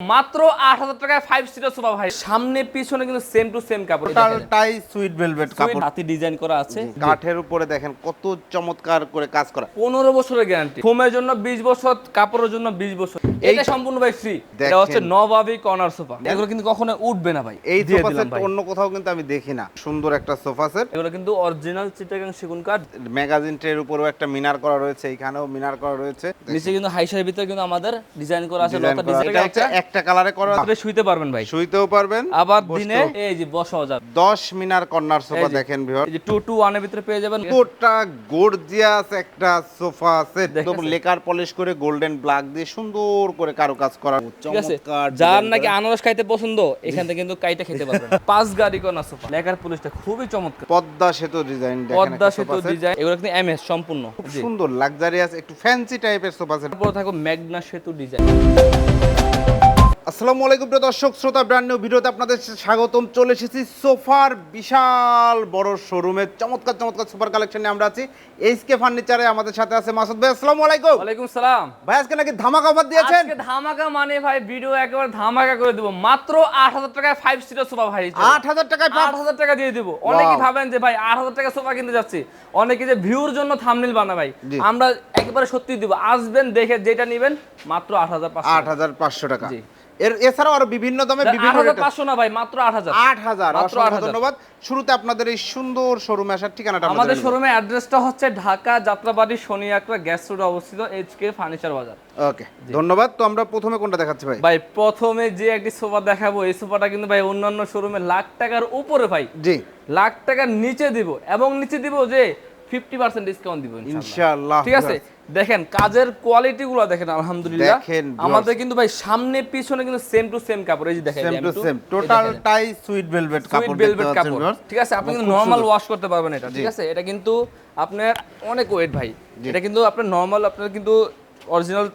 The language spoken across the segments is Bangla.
মাত্র আট হাজার টাকায় ফাইভ সিটার সোফা ভাই। সামনে পিছনে কিন্তু সেম টু সেম কাপড়। টোটালটাই সুইট ভেলভেট কাপড়। হাতি ডিজাইন করা আছে। কাঠের উপরে দেখেন কত চমৎকার করে কাজ করা। পনেরো বছরের গ্যারান্টি ফোমের জন্য বিশ বছর কাপড়ের জন্য বিশ বছর। এটা সম্পূর্ণ ভাই ফ্রি এটা হচ্ছে নবাবি কর্নার সোফা এগুলো কিন্তু কখনো উঠবে না ভাই। এই সোফা সেট অন্য কোথাও কিন্তু আমি দেখি না। সুন্দর একটা সোফা সেট এগুলো কিন্তু অরিজিনাল চিটাগাং সেগুন কাঠ। ম্যাগাজিন ট্রের উপরেও একটা মিনার করা রয়েছে। এখানেও মিনার করা রয়েছে। নিচে কিন্তু হাইসার ভিতরে কিন্তু আমাদের ডিজাইন করা আছে। লতা ডিজাইন এটা হচ্ছে একটা কালারে করা আপনি শুইতে পারবেন ভাই। শুইতেও পারবেন আবার। দিনে এই যে বসাও যাবে। 10 মিনার কর্নার সোফা দেখেন ভিউয়ার এই যে টু টু ওয়ানের ভিতরে পেয়ে যাবেন। পুরোটা গর্জিয়াস একটা সোফা দেখেছেন? একদম লেকার পলিশ করে গোল্ডেন ব্ল্যাক দিয়ে সুন্দর করে কারুকাজ করা। ঠিক আছে। চমৎকার যার নাকি আনারস খাইতে পছন্দ এখান থেকে কিন্তু কাইটা খেতে পারবেন। পাঁচ গাড়ি কোনা সোফা লেখার পুলিশটা খুবই চমৎকার। পদ্মা সেতু ডিজাইন দেখেন পদ্মা সেতু। ডিজাইন এগুলো কিন্তু এমএস সম্পূর্ণ। খুব সুন্দর লাক্সারিয়াস একটু ফ্যান্সি টাইপের সোফা সেট তারপর থাকো মেঘনা সেতু ডিজাইন আসসালামু আলাইকুম প্রিয় দর্শক শ্রোতা ব্র্যান্ড নিউ ভিডিওতে আপনাদের স্বাগতম। চলে এসেছি সোফার বিশাল বড় শোরুমে চমৎকার চমৎকার সোফার কালেকশন নিয়ে আমরা আছি। এইচকে ফার্নিচারে আমাদের সাথে আছে মাসুদ ভাই আসসালামু আলাইকুম। ওয়ালাইকুম সালাম। ভাই আজকে নাকি ধামাকা অফার দিয়েছেন? আজকে ধামাকা মানে ভাই ভিডিও একেবারে ধামাকা করে দিব। মাত্র আট হাজার টাকায় ফাইভ সিটার সোফা ভাই আট হাজার টাকায় আট হাজার টাকা দিয়ে দিব। অনেকেই ভাবেন যে ভাই আট হাজার টাকা সোফা কিনতে যাচ্ছি। অনেকে যে ভিউর জন্য থামনিল বানা ভাই। আমরা একেবারে সত্যি দিব। আসবেন দেখে যেটা নেবেন মাত্র আট হাজার আট হাজার পাঁচশো টাকা। জি। এর এছাড়াও আরও বিভিন্ন দামে বিভিন্ন পাঁচশো না ভাই মাত্র আট হাজার। আট হাজার অসংখ্য ধন্যবাদ। শুরুতে আপনাদের এই সুন্দর শোরুমে আসার ঠিকানাটা আমাদের। শোরুমের অ্যাড্রেসটা হচ্ছে ঢাকা যাত্রাবাড়ি শনি আকরা গ্যাস রোড অবস্থিত এইচকে ফার্নিচার বাজার। ওকে ধন্যবাদ। তো আমরা প্রথমে কোনটা দেখাচ্ছি ভাই? ভাই প্রথমে যে একটি সোফা দেখাবো এই সোফাটা কিন্তু ভাই অন্যান্য শোরুমে লাখ টাকার উপরে ভাই। জি। লাখ টাকার নিচে দিব এবং নিচে দিব যে ফিফটি পার্সেন্ট ডিসকাউন্ট দিব ইনশাআল্লাহ। ঠিক আছে? দেখেন কাজের কোয়ালিটি গুলো দেখেন আলহামদুলিল্লাহ। আমাদের কিন্তু ভাই সামনে পিছনে কিন্তু সেম টু সেম কাপড়। এই যে দেখেন সেম টু সেম টোটালটাই সুইট ভেলভেট কাপড় ভেলভেট কাপড়। ঠিক আছে? আপনি কিন্তু নরমাল ওয়াশ করতে পারবেন এটা ঠিক আছে? এটা কিন্তু আপনার অনেক ওয়েট ভাই। এটা কিন্তু আপনার নরমাল আপনার কিন্তু অরিজিনাল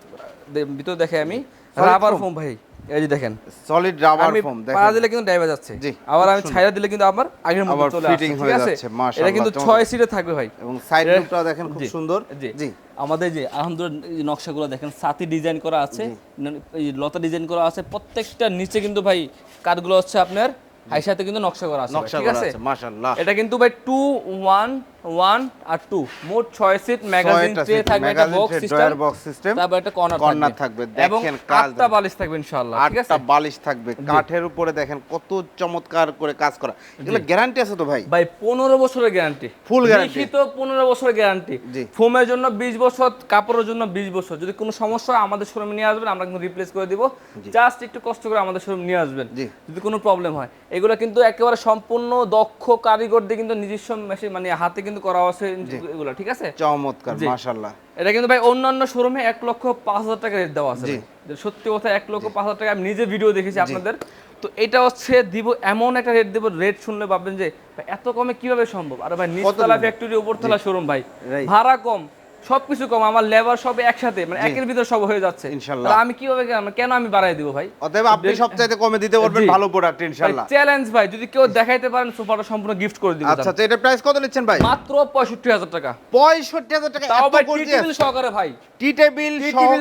ভিতর দেখে আমি। রাবার? ফোম ভাই। এই যে দেখেন। সলিড রাবার ফোম পা দিলে কিন্তু যাচ্ছে। আবার আমি ছাইরা দিলে কিন্তু আবার আগের মতো চলে আসছে হয়ে ঠিক আছে? এটা কিন্তু চমৎকার। ছয় সিটে থাকবে ভাই। এবং সাইড লুকটাও দেখেন খুব সুন্দর। জি। জি। আমাদের যে আলহামদুলিল্লাহ নকশাগুলো দেখেন সাথী ডিজাইন করা আছে এই লতা ডিজাইন করা আছে প্রত্যেকটা নিচে কিন্তু ভাই কাঠগুলো হচ্ছে আপনার হাইসাতে কিন্তু নকশা করা আছে ঠিক আছে? মাশাআল্লাহ। এটা কিন্তু ভাই টু ওয়ান ওয়ান আর টু। মোট ছয় সিট ম্যাগাজিন ট্রে থাকবে একটা বক্স সিস্টেম box system, তারপর একটা কর্নার corner থাকবে। দেখেন আটটা বালিশ থাকবে ইনশাআল্লাহ ঠিক আছে? আটটা বালিশ থাকবে কাঠের উপরে দেখেন কত চমৎকার করে কাজ করা। এগুলো গ্যারান্টি আছে তো ভাই? ভাই পনেরো বছরের গ্যারান্টি Full guarantee? লিখিত পনেরো বছরের গ্যারান্টি ফোমের জন্য বিশ বছর কাপড়ের জন্য বিশ বছর। যদি কোনো সমস্যা হয় আমাদের শোরুমে নিয়ে আসবেন আমরা কিন্তু রিপ্লেস করে দিব। জাস্ট একটু কষ্ট করে আমাদের শোরুম নিয়ে আসবেন। যদি কোনো প্রবলেম হয়। এগুলো কিন্তু একেবারে সম্পূর্ণ দক্ষ কারিগর দিয়ে কিন্তু নিজস্ব মেশিন মানে হাতে কিন্তু করা আছে এগুলো ঠিক আছে? চমৎকার মাশাআল্লাহ। এটা কিন্তু ভাই অন্যান্য শোরুমে এক লক্ষ পাঁচ হাজার টাকা রেট দেওয়া আছে যে সত্যি কথা এক লক্ষ পাঁচ হাজার টাকা আমি নিজে ভিডিও দেখেছি আপনাদের। তো এটা হচ্ছে দিব এমন একটা রেট দেব রেট শুনলে ভাববেন যে এত কমে কীভাবে সম্ভব? আরে ভাই নিচতলা? ফ্যাক্টরি উপরতলা শোরুম ভাই। ভাড়া কম। সবকিছু কম আমার লেবার সব একসাথে মানে একের ভিতর সব হয়ে যাচ্ছে। ইনশাল্লাহ। আমি কীভাবে কেন- কেন আমি বাড়াই দিব ভাই? অতএব আপনি সবচাইতে কমে দিতে পারবেন ভালো প্রোডাক্ট ইনশাআল্লাহ চ্যালেঞ্জ ভাই যদি কেউ দেখাইতে পারেন সোফাটা সম্পূর্ণ গিফট করে দিব আচ্ছা এটা প্রাইস কত নিচ্ছেন ভাই? মাত্র পঁয়ষট্টি হাজার টাকা। পঁয়ষট্টি হাজার টাকা তাও ভাই টি টেবিল সহকারে ভাই। টি টেবিল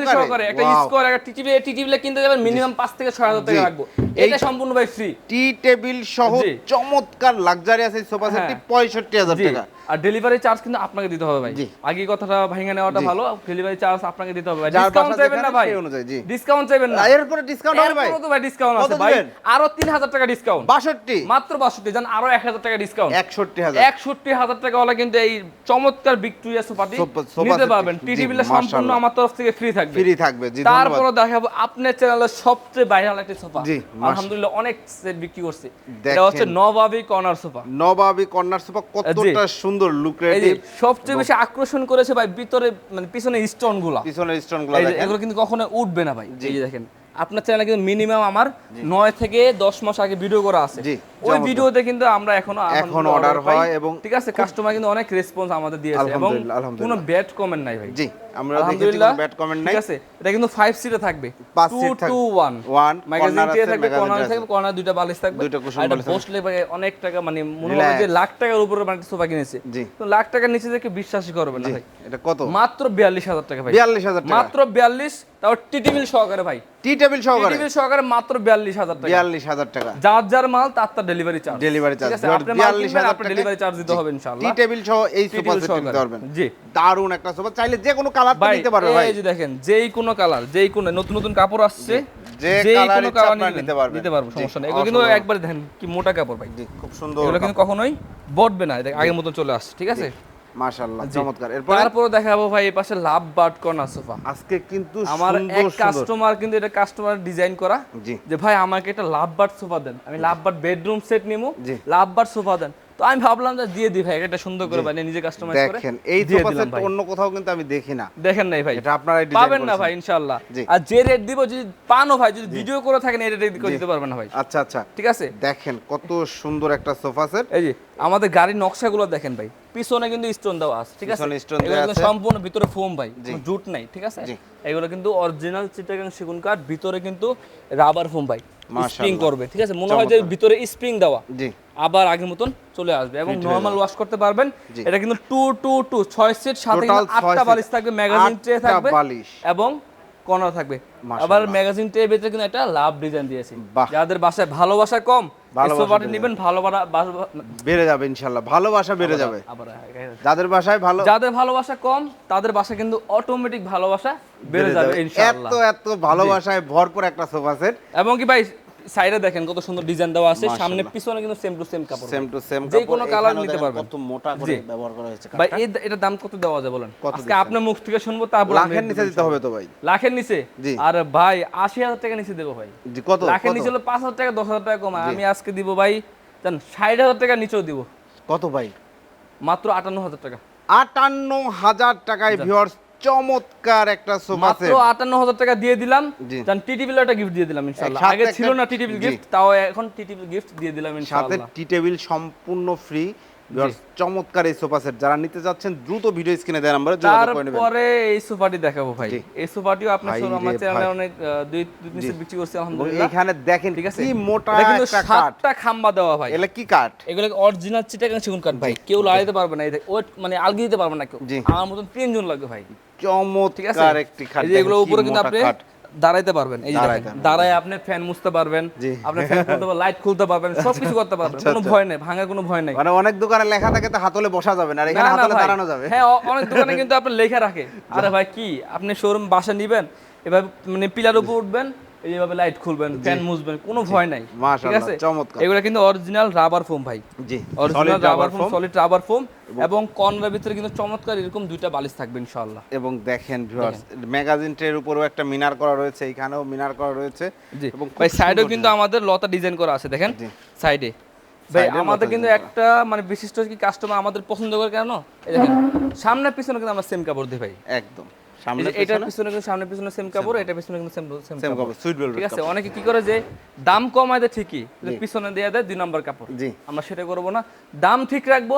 সহকারে। একটা স্কোয়ার একটা টি টেবিল টি টেবিলে কিনতে যাবেন মিনিমাম পাঁচ থেকে ছয় হাজার টাকা লাগবে। এটা সম্পূর্ণ ভাই ফ্রি টি টেবিল সহ চমৎকার লাক্সারিয়াস এই সোফা সেটটি হ্যাঁ। পঁয়ষট্টি হাজার জি। টাকা। আর ডেলিভারি চার্জ কিন্তু আপনাকে দিতে হবে ভাই। আগে কথাটা ভেঙে নেওয়াটা ভালো ডেলিভারি চার্জ আপনাকে দিতে হবে ভাই। ডিসকাউন্ট চাইবেন না ভাই। ডিসকাউন্ট চাইবেন না। আর এরপরে ডিসকাউন্ট হবে ভাই। তো ভাই ডিসকাউন্ট আছে ভাই। আরও তিন হাজার টাকা ডিসকাউন্ট বাষট্টি। মাত্র বাষট্টি জান আরও এক হাজার টাকা ডিসকাউন্ট একষট্টি হাজার। একষট্টি হাজার টাকা ওলা কিন্তু এই চমৎকার ভিক্টোরিয়া সোফাটি সোফা- সোফা নিতে। পারবেন। জি, টি বিলে সম্পূর্ণ আমার তরফ থেকে ফ্রি থাকবে। ফ্রি থাকবে জি তারপরে দেখাবো আপনার চ্যানেলের সবচেয়ে ভাইরাল একটা সোফা জি, আলহামদুলিল্লাহ অনেক সেট বিক্রি করছে। এটা। হচ্ছে নবাবি কর্নার সোফা নবাবী কর্নার সোফা কতটা সুন্দর লুক লুক্রেটিভ সবচেয়ে বেশি আকর্ষণ করেছে ভাই ভিতরে মানে পিছনে স্টোনগুলো। পিছনের স্টোনগুলো এগুলো কিন্তু কখনো উঠবে না ভাই। এই দেখেন আপনার চ্যানেলে কিন্তু মিনিমাম আমার নয় থেকে দশ মাস আগে ভিডিও করা আছে। ওই ভিডিওতে কিন্তু আমরা এখনও এখন অর্ডার হয় এবং ঠিক আছে কাস্টমার কিন্তু অনেক রেসপন্স আমাদের দিয়েছে এবং। কোনো ব্যাড কমেন্ট নাই ভাই। জি। আমরা আলহামদুলিল্লাহ। bad comment নাই। ঠিক আছে এটা কিন্তু 5 সিটে থাকবে। পাঁচ 2 seat থাকবে। টু 1 One, ম্যাগাজিন দিয়ে থাকবে কর্নার থাকবে কর্নার দুইটা বালিশ থাকবে। দুইটা এটা বালিশ। বসলে অনেক টাকা মানে মনে হবে যে লাখ টাকার উপরে মানে সোফা কিনেছে। তো লাখ টাকার নিচে দেখে বিশ্বাসই করবে না ভাই। এটা কত? মাত্র 42000 টাকা ভাই। বিয়াল্লিশ হাজার টাকা। মাত্র 42 তাও টি টেবিল সহকারে ভাই। টি টেবিল টি সহকারে টেবিল সহকারে মাত্র 42000 টাকা। বিয়াল্লিশ হাজার টাকা। যার যার মাল তার তার ডেলিভারি চার্জ ডেলিভারি চার্জ আপনি মাল কিনবেন আপনার ডেলিভারি চার্জ দিতে হবে টি ইনশাআল্লাহ টেবিল সহ এই টি সোফা সেট। নিতে পারবেন। জি। দারুণ একটা সোফা। চাইলে যে কোনো কালার নিতে পারবে ভাই। এই যে দেখেন যেই কোনো কালার যেই কোনো নতুন নতুন কাপড় আসছে যে কালার নিতে পারবেন। নিতে পারব সমস্যা নেই। এগুলো কিন্তু একবার দেখেন কি মোটা কাপড় ভাই। খুব সুন্দর এগুলো কিন্তু কখনোই বটবে না আগের মতো চলে আসছে ঠিক আছে? মাশাআল্লাহ চমৎকার। এরপর? তারপরে দেখাবো ভাই এই পাশে লাভ বার্ড কর্নার সোফা আজকে কিন্তু আমার এক কাস্টমার কিন্তু এটা কাস্টমার ডিজাইন করা যে ভাই আমাকে একটা লাভ সোফা দেন। আমি লাভ বেডরুম সেট নিবো। লাভ সোফা দেন। তো আমি ভাবলাম যে দিয়ে দিই ভাই এটা সুন্দর করে বানিয়ে নিজে কাস্টমাইজ করে দেখেন এই দিয়ে সোফা দিলাম সেট ভাই অন্য কোথাও কিন্তু আমি দেখি না। দেখেন নাই ভাই। এটা আপনারাই ডিজাইন পাবেন না ভাই ইনশাআল্লাহ। আর যে রেট দিব যদি পানও ভাই যদি ভিডিও করে থাকেন এই রেটে করে দিতে পারবেন না ভাই। আচ্ছা আচ্ছা। ঠিক আছে? দেখেন কত সুন্দর একটা সোফা সেট এই যে আমাদের গাড়ির নকশাগুলো দেখেন ভাই। পিছনে কিন্তু স্টোন দেওয়া আছে ঠিক আছে। সম্পূর্ণ ভিতরে ফোম ভাই জুট নাই ঠিক আছে? এগুলো কিন্তু অরিজিনাল চিটাগাং সেগুন কাঠ ভিতরে কিন্তু রাবার ফোম ভাই। স্প্রিং করবে ঠিক আছে? মনে হয় যে ভিতরে স্প্রিং দেওয়া। জি। আবার আগের মতন চলে আসবে এবং নরমাল ওয়াশ করতে পারবেন। এটা কিন্তু টু টু টু ছয় সেট সাথে আটটা বালিশ থাকবে ম্যাগাজিন ট্রে থাকবে এবং কর্নার থাকবে। আবার ম্যাগাজিন ট্রে ভিতরে কিন্তু একটা লাভ ডিজাইন দিয়েছি। যাদের বাসায় ভালোবাসা কম নেবেন ভালোবাসা বেড়ে যাবে ইনশাআল্লাহ ভালোবাসা বেড়ে যাবে। যাদের বাসায় ভালো যাদের ভালোবাসা কম তাদের বাসা কিন্তু অটোমেটিক ভালোবাসা বেড়ে যাবে। ইনশাআল্লাহ। এত এত ভালোবাসায় ভরপুর একটা সোফা সেট। এবং কি ভাই সাইডে দেখেন কত সুন্দর ডিজাইন দেওয়া আছে। সামনে পিছনে কিন্তু সেম টু সেম কাপড়। সেম টু সেম যে কোনো কালার নিতে পারবেন। কত মোটা করে ব্যবহার করা হয়েছে ভাই এটা দাম কত দেওয়া যায় বলেন? আজকে আপনার মুখ থেকে শুনব তারপর আমি লাখের নিচে দিতে হবে তো ভাই। লাখের নিচে। আর ভাই আশি হাজার টাকা নিচে দেবো ভাই। জি কত? লাখের নিচে হলো পাঁচ হাজার টাকা দশ হাজার টাকা কম আমি আজকে দিব ভাই জান ষাট হাজার টাকা নিচেও দিব। কত ভাই? মাত্র আটান্ন হাজার টাকা। আটান্ন হাজার টাকায় ভিউয়ার্স চমৎকার একটা সোফা মাত্র সেট আটান্ন হাজার টাকা দিয়ে দিলাম। জান টিটিভিল একটা গিফট দিয়ে দিলাম ইনশাআল্লাহ। আগে ছিল না জি। গিফট তাও এখন টিটিভিল গিফট দিয়ে দিলাম সাথে ইনশাআল্লাহ। টি টেবিল সম্পূর্ণ ফ্রি চমৎকার এই সোফা সেট যারা নিতে যাচ্ছেন দ্রুত ভিডিও স্ক্রিনে দেওয়া নাম্বারে যোগাযোগ করে নেবেন। তারপরে এই সোফাটি দেখাবো ভাই। এই সোফাটিও আপনার ভাই শোরুম রে আছে অনেক দুই বিক্রি করছি আলহামদুলিল্লাহ। এখানে দেখেন ঠিক আছে? কি মোটা কিন্তু সাতটা খাম্বা দেওয়া ভাই। এগুলা কি কাঠ? এগুলো অরিজিনাল চিটাগাং সেগুন কাঠ ভাই। কেউ লাগাইতে পারবে না এই মানে আলগি দিতে পারবে না কেউ। আমার মতন তিনজন লাগবে ভাই। ঠিক আছে? চমৎকার একটি খাট। এগুলো উপরে কিন্তু আপনি। দাঁড়াইতে পারবেন এই যে দাঁড়ায় আপনি ফ্যান মুছতে পারবেন আপনি ফ্যান খুলতে পারবেন লাইট খুলতে পারবেন সবকিছু করতে পারবেন আচ্ছা, কোনো আচ্ছা। ভয় নেই ভাঙার কোনো ভয় নেই। মানে অনেক দোকানে লেখা থাকে তো হাতলে বসা যাবে না আর এখানে হাতলে দাঁড়ানো যাবে। হ্যাঁ অনেক দোকানে কিন্তু আপনি লেখা রাখে। আরে ভাই কি? আপনি শোরুম বাসা নেবেন এভাবে মানে পিলার উপর উঠবেন এইভাবে লাইট খুলবেন ফ্যান মুছবেন কোনো ভয় নাই ঠিক আছে? চমৎকার। এগুলো কিন্তু অরিজিনাল রাবার ফোম ভাই। জি original rubber foam solid rubber foam এবং ভিতরে কিন্তু চমৎকার এরকম দুইটা বালিশ থাকবে ইনশাআল্লাহ। এবং দেখেন ভিউয়ার্স ম্যাগাজিন ট্রের উপরেও একটা মিনার করা রয়েছে এখানেও মিনার করা রয়েছে। জি। এবং ভাই সাইডেও কিন্তু আমাদের লতা ডিজাইন করা আছে দেখেন? সাইডে ভাই আমাদের কিন্তু একটা মানে বিশিষ্ট কি কাস্টমার আমাদের পছন্দ করে কেন? দেখেন সামনে পিছনে কিন্তু আমরা সেম কাপড় দিই ভাই। একদম। এটার পিছনে? কিন্তু সামনে পিছনে সেম কাপড় এটা পিছনে কিন্তু সেম সেম সেম কাপড়। সুইট ঠিক আছে? অনেকে কি করে যে দাম কমায় দেয় ঠিকই পিছনে দেয়া দেয় দুই নম্বর কাপড়। জি। আমরা সেটা করব না। দাম ঠিক রাখব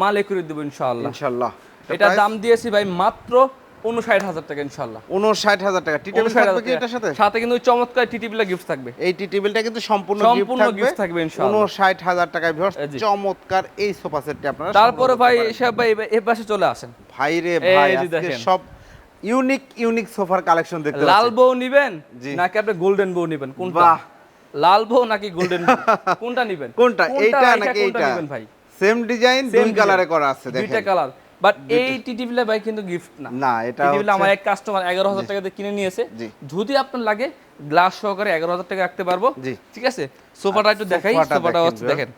মাল একুরে দেবো ইনশাআল্লাহ। ইনশাআল্লাহ। এটা দাম দিয়েছি ভাই মাত্র উনষাট হাজার টাকা ইনশাআল্লাহ। উনষাট হাজার টাকা। টি টেবিল 59,000 থাকবে কি এটার সাথে? সাথে কিন্তু চমৎকার টিটিপিলা গিফট থাকবে। এই কিন্তু সম্পূর্ণ সম্পূর্ণ গিফট থাকবে। উনষাট হাজার টাকায় ভিউয়ার্স চমৎকার এই সোফা সেটটি আপনারা তারপরে ভাই এসব ভাই এ পাশে চলে আসেন। ভাই রে ভাই আজকে সব ইউনিক ইউনিক সোফার কালেকশন দেখতে লাল বউ নিবেন। নাকি আপনি গোল্ডেন বউ নিবেন? কোনটা? লাল বউ নাকি গোল্ডেন বউ? কোনটা নিবেন? কোনটা? এইটা নাকি এইটা? নিবেন ভাই? সেম ডিজাইন দুই কালারে করা আছে দেখেন। দুইটা কালার বাট এই টিটিভিলা ভাই কিন্তু গিফট না। না এটা টিটিভিলা আমার এক কাস্টমার এগারো হাজার টাকা দিয়ে কিনে নিয়েছে। যদি আপনার লাগে গ্লাস সহকারে এগারো হাজার টাকা রাখতে পারব। ঠিক আছে? সোফাটা একটু দেখাই সোফাটা হচ্ছে দেখেন।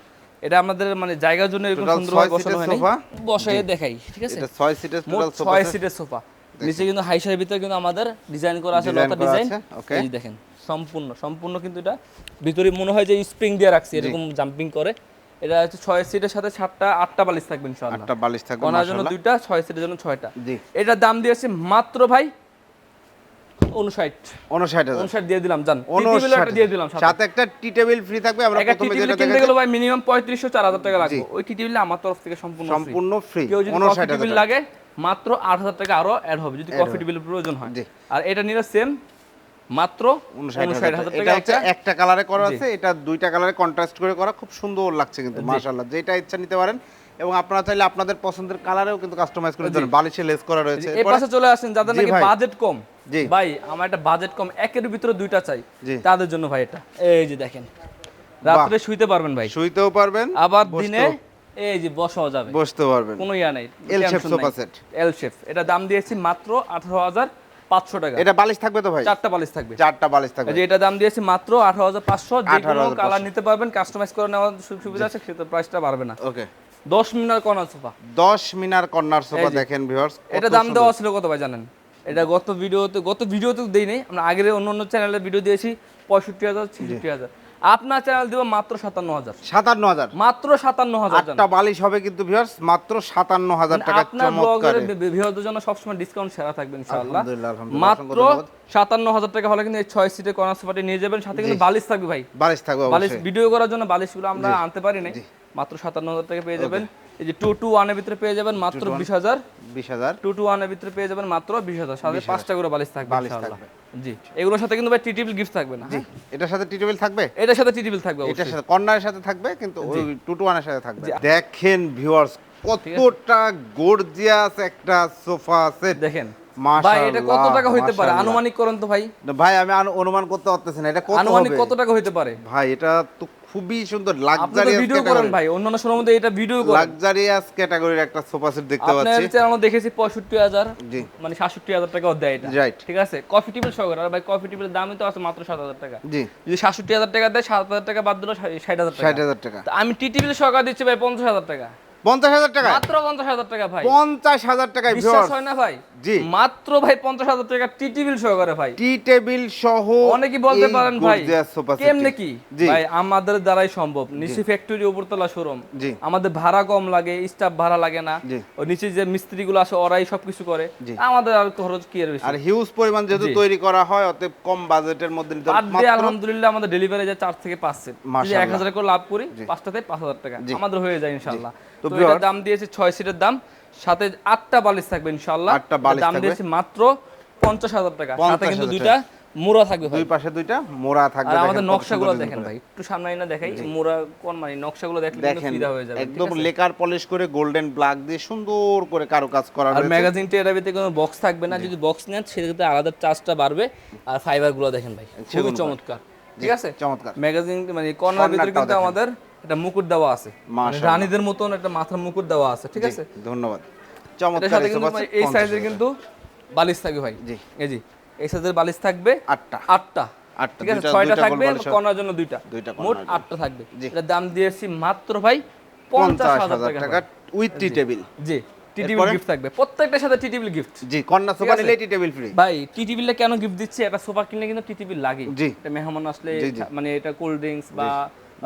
এটা আমাদের মানে জায়গার জন্য এরকম সুন্দরভাবে বসানো হয়নি। বসাই দেখাই ঠিক আছে? এটা ছয় সিটের টোটাল সোফা ছয় সিটের সোফা। নিচে কিন্তু হাইসার ভিতরে কিন্তু আমাদের ডিজাইন করা আছে লতা ডিজাইন. এই দেখেন সম্পূর্ণ সম্পূর্ণ কিন্তু এটা ভিতরে মনে হয় যে স্প্রিং দিয়ে রাখছি এরকম জাম্পিং করে। এটা হচ্ছে ছয় সিটের সাথে সাতটা আটটা বালিশ থাকবে ইনশাআল্লাহ। আটটা বালিশ থাকবে কনার জন্য দুইটা ছয় সিটের জন্য ছয়টা। জি। এটার দাম দিয়েছে মাত্র ভাই উনষাট উনষাট উনষাট দিয়ে দিলাম জান। উনষাট দিয়ে দিলাম সাথে। সাথে একটা টি টেবিল ফ্রি থাকবে আমরা প্রথমে যেটা কিনতে গেলে ভাই মিনিমাম পঁয়ত্রিশশো চার হাজার টাকা লাগবে। ওই আমার তরফ থেকে সম্পূর্ণ free। সম্পূর্ণ ফ্রি কেউ যদি উনষাট লাগে মাত্র আট হাজার টাকা আরও অ্যাড হবে যদি কফি। টেবিলের প্রয়োজন হয়। আর এটা নিলে সেম মাত্র টাকা। এটা একটা একটা কালারে করা আছে এটা দুইটা কালারে কন্ট্রাস্ট করে করা খুব সুন্দর লাগছে কিন্তু মাশাআল্লাহ। যেটা ইচ্ছা নিতে পারেন। এবং আপনারা চাইলে আপনাদের পছন্দের কালারেও কিন্তু কাস্টমাইজ করে দিতে বালিশে লেস করা রয়েছে। এই পাশে চলে আসেন যাদের নাকি বাজেট কম। জি। ভাই আমার একটা বাজেট কম একের ভিতরে দুইটা চাই। তাদের জন্য ভাই এটা। এই যে দেখেন। রাত্রে শুইতে পারবেন ভাই। শুইতেও পারবেন আবার দিনে এই যে বসাও যাবে। বসতে পারবেন। কোনো ইয়া নাই L shape sofa set। L shape এটা দাম দিয়েছি মাত্র আঠারো হাজার পাঁচশো টাকা। এটা বালিশ থাকবে তো ভাই? চারটা বালিশ থাকবে। চারটা বালিশ থাকবে। এই এটা দাম দিয়েছি মাত্র আঠারো হাজার পাঁচশো। কালার নিতে পারবেন কাস্টমাইজ করে নেওয়ার সুবিধা আছে সেটা প্রাইসটা বাড়বে না। ওকে দশ মিনার কর্নার সোফা 10 মিনার কর্নার সোফা দেখেন ভিউয়ার্স এটা দাম দেওয়া ছিল কত ভাই জানেন? এটা গত ভিডিওতে গত ভিডিওতে দেই নেই আমরা আগের অন্য অন্য চ্যানেলে ভিডিও দিয়েছি পঁয়ষট্টি হাজার ছেষট্টি হাজার। আপনার চ্যানেল দিব মাত্র সাতান্ন হাজার 57000 মাত্র সাতান্ন হাজার আটটা বালিশ হবে কিন্তু ভিউয়ার্স মাত্র 57000 টাকা মানে আপনার চমৎকার। ব্লগের ভিউয়ারদের জন্য সবসময় ডিসকাউন্ট সেরা থাকবে ইনশাআল্লাহ। মাত্র সাতান্ন হাজার টাকা হলে কিন্তু এই ছয় সিটের কর্নার সোফাটি নিয়ে যাবেন সাথে কিন্তু বালিশ থাকবে ভাই। বালিশ থাকবে বালিশ ভিডিও করার জন্য বালিশগুলো আমরা আনতে পারি নাই। মাত্র সাতান্ন হাজার টাকা পেয়ে যাবেন। এই যে টু টু ওয়ানের ভিতরে পেয়ে যাবেন মাত্র বিশ হাজার। 20000 টু টু ওয়ানের ভিতরে পেয়ে যাবেন মাত্র বিশ হাজার। সাথে পাঁচটা করে বালিশ থাকবে বালিশ ইনশাআল্লাহ। থাকবে। জি। এগুলোর সাথে কিন্তু ভাই টিটিবিল গিফট থাকবে না জি এটার সাথে টিটিবিল থাকবে? এটার সাথে টিটিবিল থাকবে এটার সাথে কর্নারের সাথে থাকবে কিন্তু ওই টু টু ওয়ানের সাথে থাকবে। দেখেন ভিউয়ার্স কতটা গর্জিয়াস একটা সোফা সেট দেখেন। ভাই এটা কত টাকা হইতে পারে? আনুমানিক করেন তো ভাই। ভাই আমি অনুমান করতে পারতেছি না। এটা কত আনুমানিক কত টাকা হইতে পারে? ভাই এটা তো খুবই সুন্দর লাক্সারিয়াস ভিডিও করেন ভাই অন্যান্য সময়ের মধ্যে এটা ভিডিও করেন। লাক্সারিয়াস ক্যাটাগরির একটা সোফা সেট দেখতে আপনার পাচ্ছি। চ্যানেল দেখেছি পঁয়ষট্টি হাজার জি। মানে সাতষট্টি হাজার টাকাও দেয় এটা। রাইট ঠিক আছে? কফি টেবিল সহকারে। আর ভাই কফি টেবিলের দামই তো আছে মাত্র সাত হাজার টাকা। জি। যদি সাতষট্টি হাজার টাকা দেয় সাত হাজার টাকা বাদ দিল ষাট হাজার টাকা। ষাট হাজার টাকা। তো আমি টি টেবিল সহকারে দিচ্ছি ভাই পঞ্চাশ হাজার টাকা। পঞ্চাশ হাজার টাকা মাত্র পঞ্চাশ হাজার টাকা ভাই। পঞ্চাশ হাজার টাকায় বিশ্বাস হয় না ভাই? জি। মাত্র ভাই পঞ্চাশ হাজার টাকা টি টেবিল সহকারে ভাই। টি টেবিল সহ অনেকেই বলতে পারেন ভাই কেমনে কি? ভাই আমাদের দ্বারাই সম্ভব। নিচে ফ্যাক্টরি উপরতলা শোরুম আমাদের ভাড়া কম লাগে স্টাফ ভাড়া লাগে না। ও নিচে যে মিস্ত্রিগুলো আছে ওরাই সবকিছু করে। আমাদের আর খরচ কি আর বেশি? আর হিউজ পরিমাণ যেহেতু তৈরি করা হয় অতএব কম বাজেটের মধ্যে আলহামদুলিল্লাহ আমাদের ডেলিভারি যায় চার থেকে পাঁচ সেট যদি এক হাজার করে লাভ করি পাঁচটাতে পাঁচ হাজার টাকা। আমাদের হয়ে যায় ইনশাল্লাহ তো দাম দিয়েছে ছয় সিটের দাম। সাথে আটটা বালিশ থাকবে ইনশাল্লাহ আটটা বালিশ দাম। দিয়েছে মাত্র পঞ্চাশ হাজার টাকা। সাথে কিন্তু দুইটা মোড়া থাকবে ভাই। দুই পাশে দুইটা মোড়া থাকবে। আর আমাদের নকশাগুলো দেখেন ভাই। একটু সামনে না দেখাই মোড়া কোন মানে নকশাগুলো দেখলে কিন্তু ফিদা হয়ে যাবে একদম লেকার পলিশ করে গোল্ডেন ব্ল্যাক দিয়ে সুন্দর করে কারও কাজ করা আর রয়েছে। ম্যাগাজিনটা এর ভিতরে কোনো বক্স থাকবে না। যদি বক্স নেন সেক্ষেত্রে আলাদা চার্জটা বাড়বে। আর ফাইবারগুলো দেখেন ভাই খুবই চমৎকার। ঠিক আছে? চমৎকার। ম্যাগাজিন মানে কর্নার ভিতরে কিন্তু আমাদের একটা মুকুট দেওয়া আছে। মানে রানীদের মতন একটা মাথার মুকুট দেওয়া আছে ঠিক আছে? ধন্যবাদ। চমৎকার এই set, এই 50,000 সাইজের কিন্তু বালিশ থাকবে ভাই। জি। এই জি এই সাইজের বালিশ থাকবে আটটা। আটটা। ঠিক আছে? ছয়টা থাকবে কর্নার জন্য দুইটা। মোট আটটা থাকবে। এটার দাম দিয়েছি মাত্র ভাই পঞ্চাশ হাজার টাকা উইথ টি টেবিল জি। গিফট থাকবে প্রত্যেকটার সাথে টিটিবিল গিফট জি কন্যা সোফা? নিলে টি টেবিল ফ্রি ভাই টিটিবিলটা কেন গিফট দিচ্ছে একটা সোফা কিনলে কিন্তু টিটিবিল লাগে জি। এটা মেহমান আসলে। মানে এটা কোল্ড ড্রিঙ্কস বা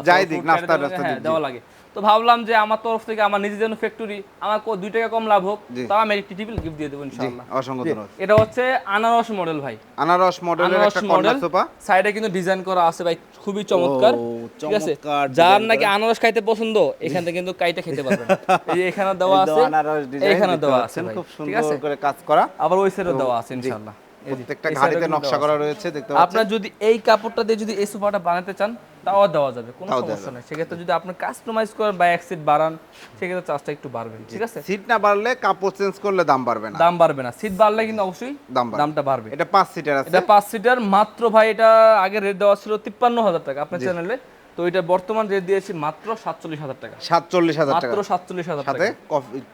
যাই দিক, নাস্তা টাস্তা হ্যাঁ। দেওয়া লাগে তো ভাবলাম যে আমার তরফ থেকে আমার নিজের জন্য ফ্যাক্টরি আমার দুই টাকা কম লাভ হোক তাও আমি টিটিবিল গিফট দিয়ে দেবো ইনশাআল্লাহ। অসংখ্য ধন্যবাদ। এটা হচ্ছে আনারস মডেল ভাই। আনারস মডেলের আনারস একটা মডেল সোফা। সাইডে কিন্তু ডিজাইন করা আছে ভাই খুবই চমৎকার। ঠিক আছে? যার নাকি আনারস খাইতে পছন্দ এখান থেকে কিন্তু কাইটা খেতে পারবেন। এই এখানে দেওয়া আছে আনারস ডিজাইন এখানে দেওয়া আছে খুব সুন্দর করে কাজ করা। আবার ওই সাইডে দেওয়া আছে ইনশাআল্লাহ। প্রত্যেকটা ঘাড়িতে নকশা করা রয়েছে দেখতে পাচ্ছেন? আপনার যদি এই কাপড়টা দিয়ে যদি এই সোফাটা বানাতে চান তাও দেওয়া যাবে কোনো সমস্যা নেই। সেক্ষেত্রে যদি আপনি কাস্টমাইজ করেন বা এক সিট বাড়ান সেক্ষেত্রে চার্জটা একটু বাড়বে ঠিক আছে? সিট না বাড়লে কাপড় চেঞ্জ করলে দাম বাড়বে না। দাম বাড়বে না। সিট বাড়লে কিন্তু অবশ্যই দাম দামটা বাড়বে। এটা পাঁচ সিটার আছে। এটা পাঁচ সিটার মাত্র ভাই এটা আগে রেট দেওয়া ছিল তিপ্পান্ন হাজার টাকা আপনার চ্যানেলে তো এটা বর্তমান রেট দিয়েছি মাত্র সাতচল্লিশ হাজার টাকা। সাতচল্লিশ হাজার টাকা। মাত্র সাতচল্লিশ হাজার সাথে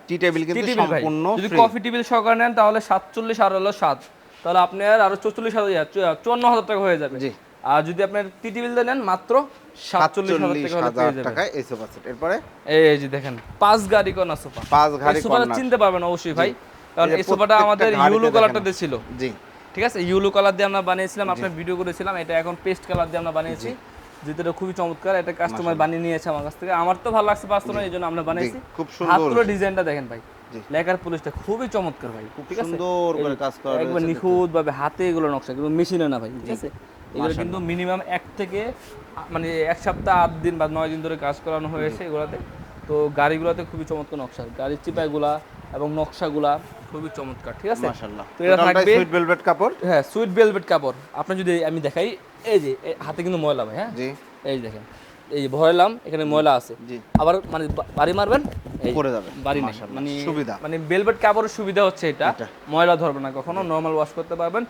টি টেবিল কিন্তু টি-টেবিল সম্পূর্ণ যদি কফি টেবিল সহকারে নেন তাহলে সাতচল্লিশ আর হলো সাত। তাহলে আপনার আরও চৌচল্লিশ হাজার চুয়ান্ন হাজার টাকা হয়ে যাবে। জি। আর যদি আপনার টি টেবিল নেন মাত্র সাতচল্লিশ হাজার সাতচল্লিশ টাকা হলে পেয়ে হাজার যাবেন। টাকায় এই সোফা সেট। এরপরে? এই যে দেখেন পাঁচ গাড়ি কর্নার সোফা। পাঁচ ঘাড়ি এই চিনতে পারবেন অবশ্যই ভাই কারণ এই সোফাটা আমাদের ইউলো দেখেন। ছিল জি। ঠিক আছে? ইউলো কালার দিয়ে আমরা বানিয়েছিলাম আপনার ভিডিও করেছিলাম এটা এখন পেস্ট কালার দিয়ে আমরা বানিয়েছি। যেটা খুবই চমৎকার এটা কাস্টমার বানিয়ে নিয়েছে আমার কাছ থেকে। আমার তো ভালো লাগছে পার্সোনাল এই জন্য আমরা বানিয়েছি। খুব সুন্দর। ডিজাইনটা দেখেন ভাই। লেখার পুলিশটা খুবই চমৎকার ভাই। আছে? সুন্দর করে কাজ করা একবার নিখুঁত ভাবে হাতে এগুলো নকশা কিন্তু মেশিনে না ভাই ঠিক আছে? এগুলো কিন্তু মিনিমাম এক থেকে মানে এক সপ্তাহ আট দিন বা নয় দিন ধরে কাজ করানো হয়েছে এগুলাতে। তো গাড়িগুলোতে খুবই চমৎকার নকশা। গাড়ির চিপাইগুলা এবং নকশাগুলা খুবই চমৎকার ঠিক আছে? মাশাআল্লাহ। তো এটা থাকবে সুইট ভেলভেট কাপড়? হ্যাঁ সুইট ভেলভেট কাপড়। আপনি যদি আমি দেখাই এই যে হাতে কিন্তু ময়লা ভাই হ্যাঁ? জি। এই যে দেখেন এই যে ভরলাম এখানে ময়লা আছে। আবার মানে বাড়ি মারবেন? পড়ে যাবে। বাড়ি মাশাআল্লাহ, মানে সুবিধা। মানে বেলভেট কাপড়ের সুবিধা হচ্ছে এটা। এটা। ময়লা ধরবে না কখনো নর্মাল ওয়াশ করতে পারবেন।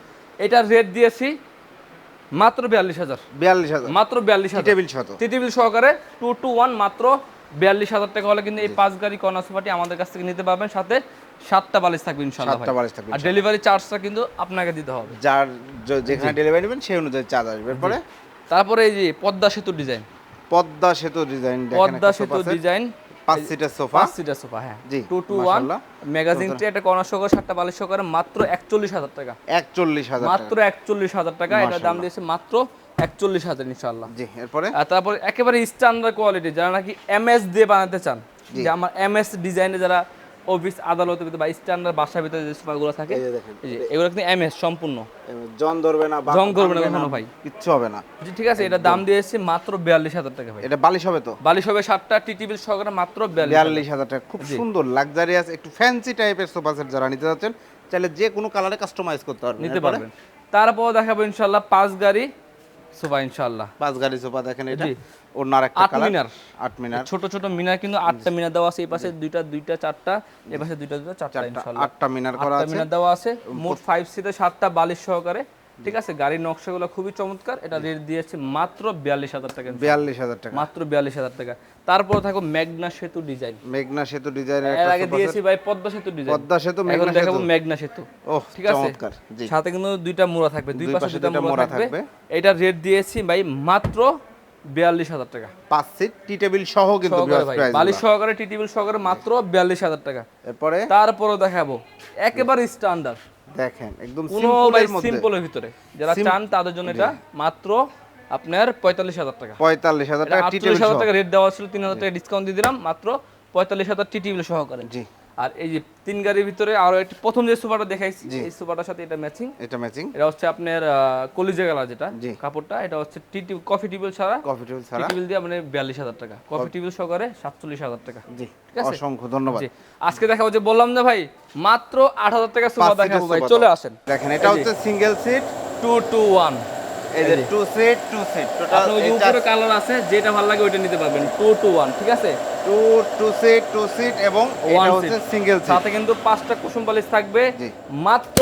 এটার রেট দিয়েছি মাত্র বিয়াল্লিশ হাজার। বিয়াল্লিশ হাজার। মাত্র বিয়াল্লিশ হাজার। টেবিল সহকারে। টু টু ওয়ান মাত্র বিয়াল্লিশ হাজার টাকা হলে কিন্তু এই পাঁচ গাড়ি কর্নার সোফাটি আমাদের কাছ থেকে নিতে পারবেন। সাথে সাতটা বালিশ থাকবে ইনশাল্লাহ সাতটা বালিশ থাকবে আর ডেলিভারি চার্জটা কিন্তু আপনাকে দিতে হবে। যার যেখানে ডেলিভারি নেবেন সেই অনুযায়ী চার্জ আসবে। এরপরে? তারপরে এই যে পদ্মা সেতু ডিজাইন পদ্মা সেতু ডিজাইন পদ্মা সেতু ডিজাইন পাঁচ সিটের সোফা। পাঁচ সিটার সোফা হ্যাঁ। জি, two two one magazine tray একটা কর্নার সহকারে সাতটা বালিশ সহকারে মাত্র একচল্লিশ হাজার টাকা। একচল্লিশ হাজার মাত্র একচল্লিশ হাজার টাকা এটার দাম দিয়েছে মাত্র একচল্লিশ হাজার ইনশাল্লাহ জি এরপরে? আর তারপর একেবারে স্ট্যান্ডার্ড কোয়ালিটি যারা নাকি এম এস দিয়ে বানাতে চান যে আমার এম এস ডিজাইনে যারা অফিস আদালতের ভিতরে বা স্ট্যান্ডার্ড বাসার ভিতরে যে সোফাগুলো থাকে এগুলো কিন্তু এমএস সম্পূর্ণ। জন ধরবে না বাতাস জং ধরবে না কখনো ভাই। কিচ্ছু হবে না। ঠিক আছে এটার দাম দিয়েছে মাত্র বিয়াল্লিশ হাজার টাকা ভাই। এটা বালিশ হবে তো? বালিশ হবে সাতটা টিটিবিল সহকারে মাত্র বিয়াল্লিশ হাজার টাকা। খুব সুন্দর লাক্সারিয়াস একটু ফ্যান্সি টাইপের সোফা সেট যারা নিতে যাচ্ছেন চাইলে যে কোনো কালারে কাস্টমাইজ করতে পারবেন। নিতে পারবেন। তারপর দেখাবো ইনশাল্লাহ পাঁচ গাড়ি। সোফা ইনশাল্লাহ পাঁচ গাড়ি সোফা দেখেন এটা। ওনার একটা আট কালার মিনার। আট মিনার। ছোট ছোট মিনার কিন্তু আটটা মিনার দেওয়া আছে এই পাশে দুইটা দুইটা চারটা এই পাশে দুইটা দুইটা চারটা ইনশাআল্লাহ। আটটা মিনার করা আটটা আছে। মিনার দেওয়া আছে। মোট ফাইভ সিটে সাতটা বালিশ সহকারে ঠিক আছে গাড়ির নকশাগুলো খুবই চমৎকার। এটা রেট দিয়েছে মাত্র বিয়াল্লিশ হাজার টাকা। বিয়াল্লিশ হাজার টাকা। মাত্র বিয়াল্লিশ হাজার টাকা। তারপর থাকো মেঘনা সেতু ডিজাইন মেঘনা সেতু ডিজাইনের এর আগে দিয়েছি ভাই পদ্মা সেতু ডিজাইন পদ্মা সেতু এখন মেঘনা দেখাবো মেঘনা সেতু। ও ঠিক আছে? চমৎকার। জি। সাথে কিন্তু দুইটা মোড়া থাকবে। দুই পাশে দুইটা মোড়া থাকবে। এটা রেট দিয়েছি ভাই মাত্র বিয়াল্লিশ হাজার টাকা। পাঁচ সিট টি টেবিল সহ কিন্তু বালিশ সহকারে টি টেবিল সহকারে মাত্র বিয়াল্লিশ হাজার টাকা। এরপরে? তারপরও দেখাবো। একেবারে স্ট্যান্ডার্ড দেখেন একদম সিম্পলের ভিতরে। যারা চান তাদের জন্য এটা মাত্র আপনার পঁয়তাল্লিশ হাজার টাকা। পঁয়তাল্লিশ হাজার টাকা হাজার টাকা রেট দেওয়া ছিল তিন হাজার টাকা ডিসকাউন্ট দিয়ে দিলাম মাত্র পঁয়তাল্লিশ হাজার টি টেবিল সহকারে। জি। আর এই যে তিন গাড়ির ভিতরে আরও একটি প্রথম যে সোফাটা দেখাইছি এই সোফাটার সাথে এটা ম্যাচিং এটা ম্যাচিং এটা হচ্ছে আপনার কলিজা কালার যেটা কাপড়টা এটা হচ্ছে টি কফি টেবিল ছাড়া। কফি টেবিল ছাড়া। টেবিল দিয়ে মানে বিয়াল্লিশ হাজার টাকা। কফি টেবিল সহকারে সাতচল্লিশ হাজার টাকা। জি ঠিক আছে? অসংখ্য ধন্যবাদ। জি। আজকে দেখাবো যে বললাম না ভাই মাত্র আট হাজার টাকা সোফা পাঁচ সিটের দেখাবো ভাই। চলে আসেন। দেখেন এটা হচ্ছে single seat two two one এই যে two seat two seat total ওই উপরে কালার আছে যেটা ভালো লাগে ওইটা নিতে পারবেন টু টু ওয়ান ঠিক আছে? Two two seat two seat এবং এটা হচ্ছে সিঙ্গেল সিট সাথে কিন্তু পাঁচটা কুসুম বালিশ থাকবে মাত্র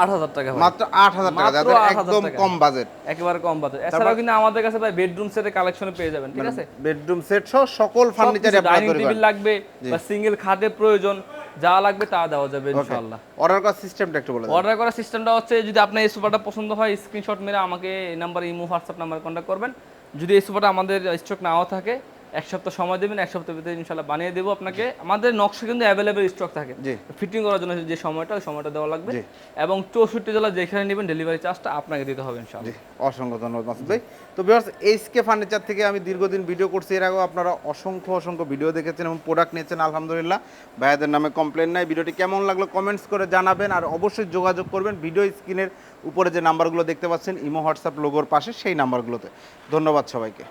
আট হাজার টাকা মাত্র আট হাজার টাকা যাদের একদম কম বাজেট একেবারে কম বাজেট এছাড়াও কিন্তু আমাদের কাছে ভাই বেডরুম সেটের কালেকশনে পেয়ে যাবেন ঠিক আছে? বেডরুম সেট সহ সকল ফার্নিচার ডাইনিং টেবিল লাগবে বা সিঙ্গেল খাটের প্রয়োজন যা লাগবে তা দেওয়া যাবে ইনশাআল্লাহ। অর্ডার করার সিস্টেমটা একটু বলে অর্ডার করার সিস্টেমটা হচ্ছে যদি আপনার এই সোফাটা পছন্দ হয় স্ক্রিনশট মেরে আমাকে এই নাম্বারে ইমো হোয়াটসঅ্যাপ নাম্বারে কন্ট্যাক্ট করবেন। যদি এই সোফাটা আমাদের স্টক নাও থাকে এক সপ্তাহ সময় দেবেন এক সপ্তাহের ভিতরে ইনশাল্লাহ বানিয়ে দেবো আপনাকে। আমাদের নকশা কিন্তু অ্যাভেলেবেল স্টক থাকে। ফিটিং করার জন্য যে সময়টা ওই সময়টা দেওয়া লাগবে। এবং চৌষট্টি জেলা যেখানে নেবেন ডেলিভারি চার্জটা আপনাকে দিতে হবে ইনশাল্লাহ। অসংখ্য ধন্যবাদ মাসুদ ভাই। তো ভিউয়ার্স এইচকে ফার্নিচার থেকে আমি দীর্ঘদিন ভিডিও করছি। এর আগেও আপনারা অসংখ্য অসংখ্য ভিডিও দেখেছেন এবং প্রোডাক্ট নিয়েছেন আলহামদুলিল্লাহ। ভাইয়াদের নামে কমপ্লেন নাই। ভিডিওটি কেমন লাগল কমেন্টস করে জানাবেন। আর অবশ্যই যোগাযোগ করবেন। ভিডিও স্ক্রিনের উপরে যে নাম্বারগুলো দেখতে পাচ্ছেন ইমো হোয়াটসঅ্যাপ লোগোর পাশে সেই নাম্বারগুলোতে ধন্যবাদ সবাইকে।